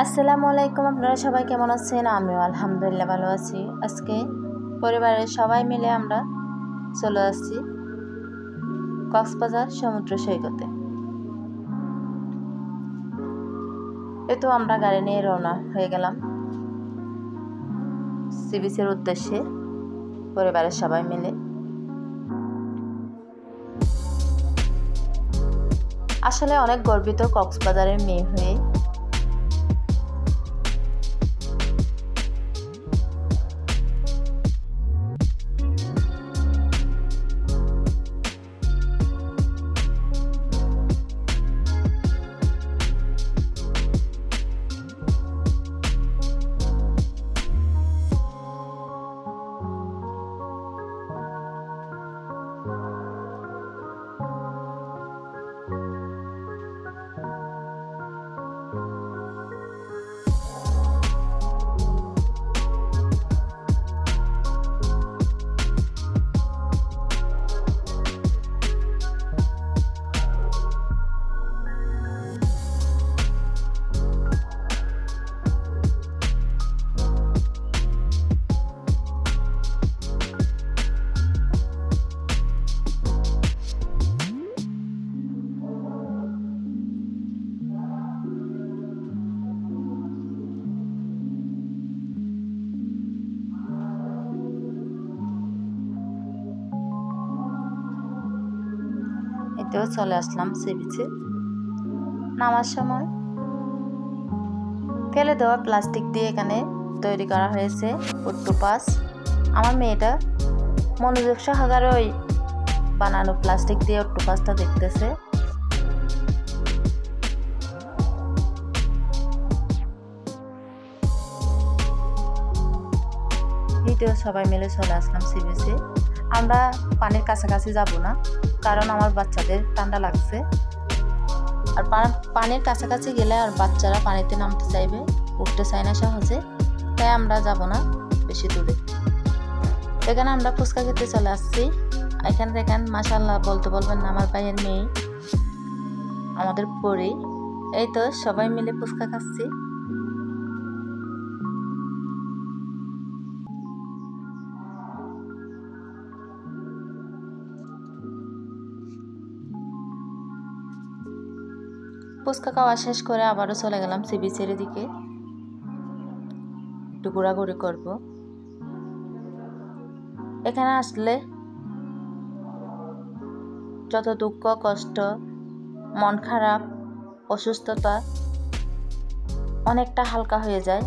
আসসালামু আলাইকুম, আপনারা সবাই কেমন আছেন? আমিও আলহামদুলিল্লাহ ভালো আছি। আজকে পরিবারের সবাই মিলে আমরা চলে আসছি কক্সবাজার সমুদ্র সৈকতে। এ তো আমরা গাড়ি নিয়ে রওনা হয়ে গেলাম। সি বিচের উদ্দেশ্যে পরিবারের সবাই মিলে। আসলে অনেক গর্বিত কক্সবাজারের মেয়ে হয়ে এতেও চলে আসলাম সি বিচে নামার সময় ফেলে দেওয়া প্লাস্টিক দিয়ে এখানে তৈরি করা হয়েছে অক্টোপাস আমার মেয়েটা মনোযোগ সহকারে ওই বানানো প্লাস্টিক দিয়ে অক্টোপাসটা দেখতেছে। এইটাও সবাই মিলে চলে আসলাম সি বিচে আমরা পানির কাছাকাছি যাব না, কারণ আমার বাচ্চাদের ঠান্ডা লাগছে। আর পানির কাছাকাছি গেলে আর বাচ্চারা পানিতে নামতে চাইবে, উঠতে চায় না সহজে, তাই আমরা যাব না বেশি দূরে। এখানে আমরা ফুচকা খেতে চলে আসছি। এখানে দেখেন মাসাল্লাহ বলতে বলবেন না, আমার ভাইয়ের মেয়ে, আমাদের পরে। এই তো সবাই মিলে ফুচকা খাচ্ছি। ফুচকা খাওয়া শেষ করে আবারও চলে গেলাম সি বিচের দিকে। একটু ঘোরাঘুরি করব। এখানে আসলে যত দুঃখ, কষ্ট, মন খারাপ, অসুস্থতা অনেকটা হালকা হয়ে যায়।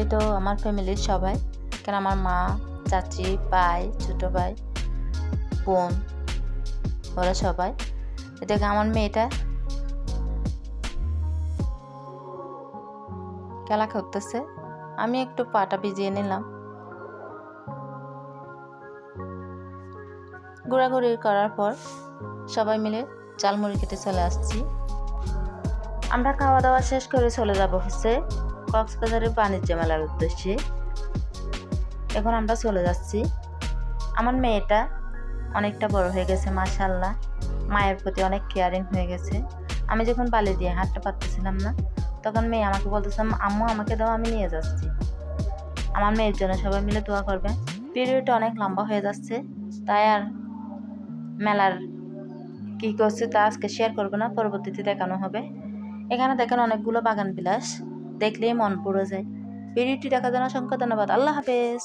এ তো আমার ফ্যামিলির সবাই। কেন আমার মা, চাচি, ভাই, ছোটো ভাই, বোন, ওরা সবাই। এদিকে আমার মেয়েটা খেলা করতেছে। আমি একটু পাটা ভিজিয়ে নিলাম। ঘোরাঘুরি করার পর সবাই মিলে চালমুড়ি খেতে চলে আসছি। আমরা খাওয়া দাওয়া শেষ করে চলে যাব হচ্ছে কক্সবাজারের বাণিজ্য মেলার উদ্দেশ্যে। এখন আমরা চলে যাচ্ছি। আমার মেয়েটা অনেকটা বড় হয়ে গেছে মাশাল্লাহ মায়ের প্রতি অনেক কেয়ারিং হয়ে গেছে। আমি যখন বালি দিয়ে হাঁটতে পারতেছিলাম না, তখন মেয়ে আমাকে বলতেছিলাম আম্মু, আমাকে দাও, আমি নিয়ে যাচ্ছি। আমার মেয়ের জন্য সবাই মিলে দোয়া করবে। পিরিয়ডটা অনেক লম্বা হয়ে যাচ্ছে, তাই আর মেলার কী করছে তা আজকে শেয়ার করব না, পরবর্তীতে দেখানো হবে। এখানে দেখেন অনেকগুলো বাগান বিলাস, দেখলেই মন পড়ে যায়। ভিডিওটি দেখার জন্য অসংখ্য ধন্যবাদ। আল্লাহ হাফেজ।